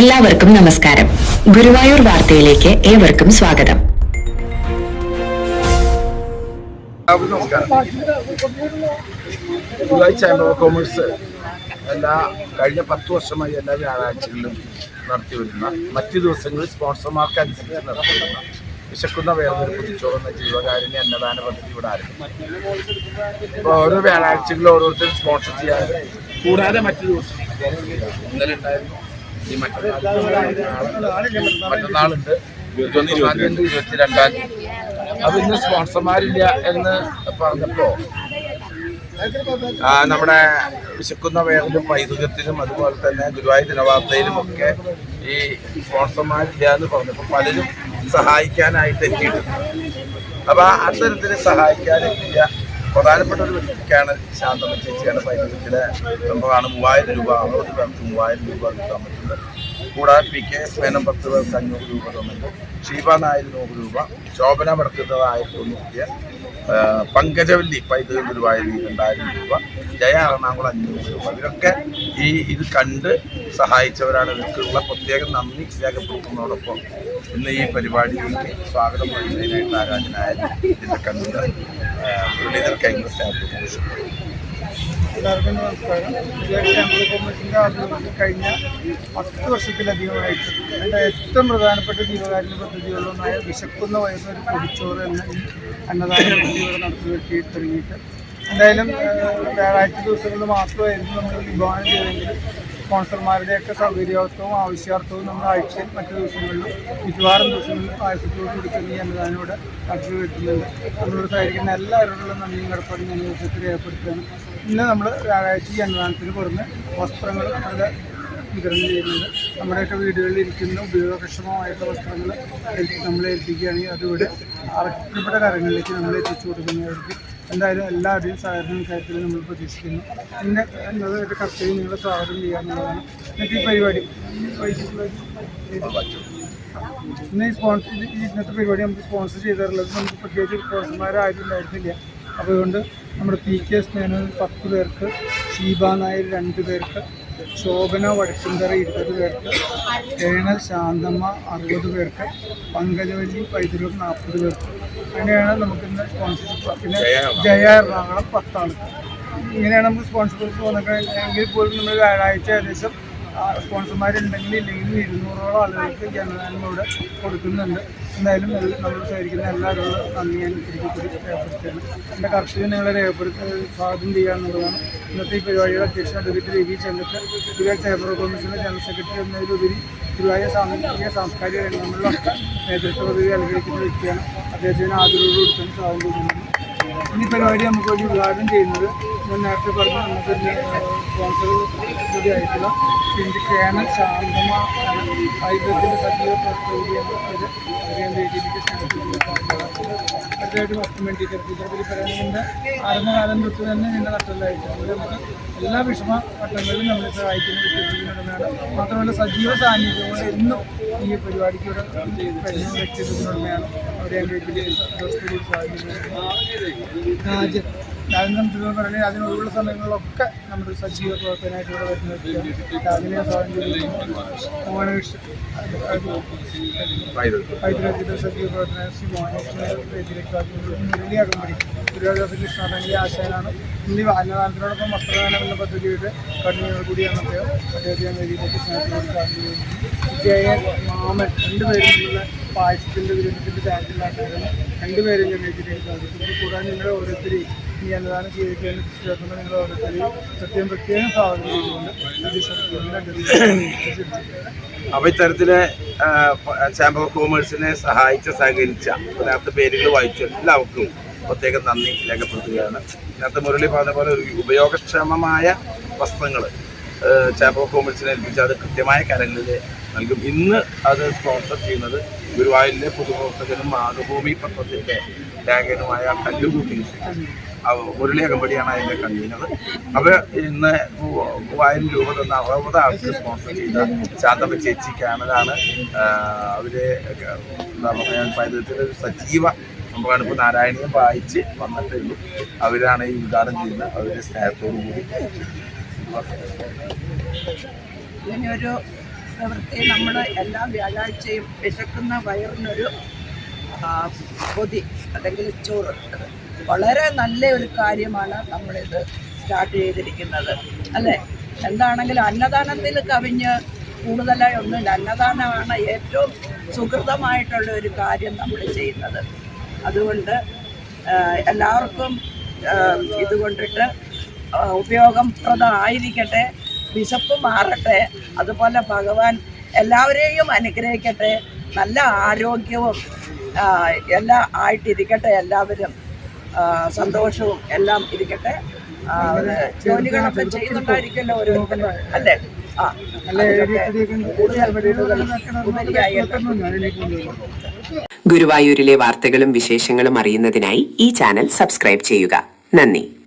എല്ലാവർക്കും നമസ്കാരം. ഗുരുവായൂർ വാർത്തയിലേക്ക് ഏവർക്കും സ്വാഗതം. കൊമേഴ്സ് എല്ലാ കഴിഞ്ഞ പത്ത് വർഷമായി എല്ലാ വ്യാഴാഴ്ചകളിലും നടത്തി വരുന്ന മറ്റ് ദിവസങ്ങളിൽ സ്പോൺസർമാർക്ക് അനുസരിച്ച് നടത്തി വരുന്ന വിശക്കുന്ന വേർതിരി കുതിച്ചോറ് എന്ന ജീവകാരുണ്യ അന്നദാന പദ്ധതി ഇവിടെ ഇപ്പോൾ ഓരോ വ്യാഴാഴ്ചകളിലും ഓരോരുത്തരും സ്പോൺസർ ചെയ്യാറുണ്ട് കൂടാതെ മറ്റു ദിവസം. ഇന്നലെ ഉണ്ടായിരുന്നു. ഈ മറ്റന്നാളുണ്ട്. ഇരുപത്തൊന്ന് ഇരുപത്തിരണ്ട്. ഇരുപത്തിരണ്ടാം തീയതി ഇന്ന് സ്പോൺസർമാരില്ല എന്ന് പറഞ്ഞപ്പോ നമ്മുടെ വിശക്കുന്ന വേഗത്തിലും പൈതൃകത്തിലും അതുപോലെ തന്നെ ഗുരുവായൂർ ദിനവാർത്തയിലും ഒക്കെ ഈ സ്പോൺസർമാരില്ല എന്ന് പറഞ്ഞപ്പോൾ പലരും സഹായിക്കാനായിട്ട് എത്തിയിട്ടുണ്ട്. അപ്പൊ അത്തരത്തിൽ സഹായിക്കാനെത്തിയ പ്രധാനപ്പെട്ട ഒരു വ്യക്തിക്കാണ് ശാന്തമ്മ ചേച്ചിയാണ് പൈതൃകത്തിലെ മെമ്പറാണ് മൂവായിരം രൂപ അറുപത് പേർക്ക് മൂവായിരം രൂപ കിട്ടാൻ പറ്റുന്നത്. കൂടാതെ പി കെ എസ് മേനം പത്ത് പേർക്ക് അഞ്ഞൂറ് രൂപ തന്നിട്ടുണ്ട്. ഷീബ നായർ നൂറ് രൂപ ശോഭന വടക്കുന്നത് ആയിരത്തി തൊണ്ണൂറ്റി പങ്കജവല്ലി പൈതൃക ഗുരുവായൂർ രണ്ടായിരം രൂപ ജയ എറണാകുളം അഞ്ഞൂറ് രൂപ. ഇതൊക്കെ ഈ ഇത് കണ്ട് സഹായിച്ചവരാണ്. ഇവർക്കുള്ള പ്രത്യേകം നന്ദി രേഖപ്പെടുത്തുന്നതോടൊപ്പം ഇന്ന് ഈ പരിപാടിയിലേക്ക് സ്വാഗതം പറയുന്നതിനായിട്ട് ആരാധനായ കണ്ണൂർ മുരളീധർ കൈമസ് എല്ലാവർക്കും നമസ്കാരം. ക്യാമ്പ് കോമേഴ്സിന്റെ ആഭിമുഖ്യത്തിൽ കഴിഞ്ഞ പത്ത് വർഷത്തിലധികമായിട്ട് എന്റെ ഏറ്റവും പ്രധാനപ്പെട്ട ജീവകാരുണ്യ പദ്ധതികളിലൊന്നായ വിശക്കുന്ന വയസ്സൊരു കുടിച്ചോറ് എന്ന അന്നദാന പദ്ധതി നടത്തി വെട്ടി തുടങ്ങിയിട്ട്. എന്തായാലും വ്യാഴാഴ്ച ദിവസങ്ങളിൽ മാത്രമായിരുന്നു നമ്മൾ വിഭാവനം ചെയ്തെങ്കിൽ സ്പോൺസർമാരുടെയൊക്കെ സൗകര്യാർത്ഥവും ആവശ്യാർത്ഥവും നമ്മൾ ആഴ്ചയിൽ മറ്റു ദിവസങ്ങളിലും മിക്കവാറും ദിവസങ്ങളിലും ആവശ്യത്തോട് കൊടുക്കുന്നു എന്നതിനോട് കക്ഷി വരുത്തുന്നുണ്ട് നമ്മളോട് സഹകരിക്കുന്ന എല്ലാവരോടുള്ള നന്ദിയും കടപ്പാടും ഞാൻ ദിവസത്തിൽ രേഖപ്പെടുത്തുകയാണ്. ഇന്ന് നമ്മൾ വ്യാഴാഴ്ച ഈ അന്നദാനത്തിന് പുറമെ വസ്ത്രങ്ങൾ അത് വിതരണം ചെയ്യുന്നുണ്ട്. നമ്മുടെയൊക്കെ വീടുകളിൽ ഇരിക്കുന്ന ഉപയോഗക്ഷമമായിട്ടുള്ള വസ്ത്രങ്ങൾ നമ്മൾ ഏൽപ്പിക്കുകയാണെങ്കിൽ അതിവിടെ അറക്കപ്പെട്ട കാര്യങ്ങളിലേക്ക് നമ്മൾ എത്തിച്ചു കൊടുക്കുന്നതായിരിക്കും എന്തായാലും എല്ലാവരുടെയും സഹകരണം കാര്യത്തിൽ നമ്മൾ പ്രതീക്ഷിക്കുന്നു. പിന്നെ എന്നത് ഒരു കർത്തവ്യം നിങ്ങളെ സ്വാഗതം ചെയ്യാന്നുള്ളതാണ് എന്നിട്ട് ഈ പരിപാടി. ഇന്ന് ഈ സ്പോൺസർ ഇന്നത്തെ പരിപാടി നമുക്ക് സ്പോൺസർ ചെയ്തിട്ടുള്ളത് നമുക്ക് പ്രത്യേകിച്ച് സ്പോൺസർമാരാരും ഉണ്ടായിരുന്നില്ല അപ്പോൾ അതുകൊണ്ട് നമ്മുടെ പി കെ സ്നേഹൻ പത്ത് പേർക്ക് ഷീബ നായർ രണ്ട് പേർക്ക് ശോഭന വടക്കുംതറ ഇരുപത് പേർക്ക് കേണൽ ശാന്തമ്മ അറുപത് പേർക്ക് പങ്കജവല്ലി പൈതൃകം നാൽപ്പത് പേർക്ക്. അങ്ങനെയാണ് നമുക്കിന്ന് സ്പോൺസർഷിപ്പ് പിന്നെ ജയ എറണാകുളം. പത്താണ് ഇങ്ങനെയാണ് നമുക്ക് സ്പോൺസർഷിപ്പ് വന്നിട്ടുണ്ടെങ്കിൽ എങ്കിൽ പോലും നമ്മൾ വ്യാഴാഴ്ച ഏകദേശം സ്പോൺസർമാരുണ്ടെങ്കിൽ ഇല്ലെങ്കിൽ ഇരുന്നൂറോളം ആളുകൾക്ക് ഇവിടെ കൊടുക്കുന്നുണ്ട്. എന്തായാലും നമ്മൾ സഹകരിക്കുന്ന എല്ലാവരോടും നന്ദി ഞാൻ രേഖപ്പെടുത്തുകയാണ്. എന്റെ കർഷകർ നിങ്ങളെ രേഖപ്പെടുത്തി സ്വാഗതം ചെയ്യുക എന്നുള്ളതാണ്. ഇന്നത്തെ ഈ പരിപാടിയുടെ അധ്യക്ഷൻ അഡ്വക്കേറ്റ് രവി ചെന്നിട്ട് ഇവിടെ ചേംബർ ഓഫ് കൊമേഴ്സിന്റെ ജനറൽ സെക്രട്ടറി എന്നതിലുപരി ഗുരുവായൂർ സാമൂഹിക സാംസ്കാരിക രംഗങ്ങളിലൊക്കെ നേതൃത്വ പദവി അലങ്കരിക്കുന്ന വ്യക്തിയാണ്. അദ്ദേഹത്തിന് ആദരവോട് കൊടുക്കാൻ ചെയ്യുന്നു ഈ പരിപാടി നമുക്ക് വേണ്ടി ഉദ്ഘാടനം ചെയ്യുന്നത് ഞാൻ നേരത്തെ പറഞ്ഞ നമുക്ക് സ്പോൺസർ കൂടി ആയിട്ടുള്ള പിന്നെ കേണൽ ശാന്തമ ആയുധത്തിന്റെ സജീവ പ്രവർത്തകയാണ് അറിയാൻ വേണ്ടിയിട്ട് അടുത്തായിട്ട് വസ്തു വേണ്ടിയിട്ട് പൂജാപതി പറയുന്നതിന്റെ ആരംഭകാലം തൊട്ട് തന്നെ നിന്റെ നട്ടലായിട്ട് നമുക്ക് എല്ലാ വിഷമ ഘട്ടങ്ങളിലും നമ്മൾ സഹായിക്കുന്ന വ്യക്തിത്വത്തിനുടമയാണ് മാത്രമല്ല സജീവ സാന്നിധ്യം എന്നും ഈ പരിപാടിക്ക് ഇവിടെ കഴിഞ്ഞ വ്യക്തിത്വത്തിനുടമയാണ് അവിടെ വീട്ടിൽ സന്തോഷത്തോട് രാജ്യം പറഞ്ഞാൽ അതിനൊഴിവുള്ള സമയങ്ങളിലൊക്കെ നമ്മുടെ സജീവ പ്രവർത്തനമായിട്ട് ഇവിടെ വരുന്ന രാവിലെ മോഹനകൃഷ്ണൻ സജീവ പ്രവർത്തന ശ്രീ മുരളി അകമ്പടി ഗുരുവായൂർ കൃഷ്ണാടനി ആശാനാണ് ഇന്ന് അന്നദാനത്തിനോടൊപ്പം വസ്ത്രദാനം എന്ന പദ്ധതിയുടെ കണ്ണുകൾ കൂടിയാണ് അദ്ദേഹം വിജയൻ മാമൻ രണ്ടുപേരും എന്നുള്ള പായസത്തിന്റെ ദുരന്തത്തിന്റെ ചാനലിലാക്കാനും രണ്ടുപേരും ഞാൻ സാധിക്കും കൂടാതെ നിങ്ങളെ ഓരോരുത്തരെയും ഈ അന്നദാനം ചെയ്തിരിക്കാൻ ചേർക്കുന്ന നിങ്ങൾ ഓരോരുത്തരെയും പ്രത്യേകം പ്രത്യേകം സ്വാഗതം ചാമ്പർ ഓഫ് കോമേഴ്സിനെ സഹായിച്ച സഹകരിച്ച അതിനകത്ത് പേരുകൾ വായിച്ചു എല്ലാവർക്കും പ്രത്യേകം നന്ദി രേഖപ്പെടുത്തുകയാണ്. ഇതിനകത്ത് മുരളി പറഞ്ഞ പോലെ ഒരു ഉപയോഗക്ഷമമായ വസ്ത്രങ്ങൾ ചാമ്പർ ഓഫ് കോമേഴ്സിനെ ഏൽപ്പിച്ച് അത് കൃത്യമായ കരങ്ങളിൽ നൽകും. ഇന്ന് അത് സ്പോൺസർ ചെയ്യുന്നത് ഗുരുവായൂരിലെ പൊതുപ്രവർത്തകനും മാതൃഭൂമി പത്രത്തിന്റെ ലേഖകനുമായ കല്ലുകൂട്ടി മുരളി അകമ്പടിയാണ് അതിന്റെ കൺവീനർ. അവർ ഇന്ന് മൂവായിരം രൂപ തന്ന അറുപത് ആൾക്ക് സ്പോൺസർ ചെയ്ത ശാന്തമ്മ ചേച്ചി ക്യാമറാണ് അവരെ എന്താ സജീവ നമുക്കാണ് ഇപ്പോൾ നാരായണീയം വായിച്ച് വന്നിട്ടേ അവരാണ് ഈ ഉദ്ഘാടനം ചെയ്യുന്നത്. അവരുടെ സ്നേഹത്തോടു കൂടി ഇങ്ങനെയൊരു പ്രവൃത്തി നമ്മൾ എല്ലാ വ്യാഴാഴ്ചയും വിശക്കുന്ന വയറിനൊരു പൊതി അല്ലെങ്കിൽ ചോറ്. വളരെ നല്ല ഒരു കാര്യമാണ് നമ്മളിത് സ്റ്റാർട്ട് ചെയ്തിരിക്കുന്നത്. അല്ലേ? എന്താണെങ്കിലും അന്നദാനത്തിൽ കവിഞ്ഞ് കൂടുതലായി ഒന്നുമില്ല. അന്നദാനമാണ് ഏറ്റവും സുഹൃതമായിട്ടുള്ള ഒരു കാര്യം നമ്മൾ ചെയ്യുന്നത്. അതുകൊണ്ട് എല്ലാവർക്കും ഇതുകൊണ്ടിട്ട് ഉപയോഗപ്രദമായിരിക്കട്ടെ വിശപ്പ് മാറട്ടെ. അതുപോലെ ഭഗവാൻ എല്ലാവരെയും അനുഗ്രഹിക്കട്ടെ. നല്ല ആരോഗ്യവും എല്ലാം ആയിട്ടിരിക്കട്ടെ എല്ലാവരും. സന്തോഷവും എല്ലാം ഇരിക്കട്ടെ. ജോലികളൊക്കെ ചെയ്യുന്നുണ്ടായിരിക്കുമല്ലോ ഓരോരുത്തരും അല്ലേ? ആ ഗുരുവായൂരിലെ വാർത്തകളും വിശേഷങ്ങളും അറിയുന്നതിനായി ഈ ചാനൽ സബ്സ്ക്രൈബ് ചെയ്യുക. നന്ദി.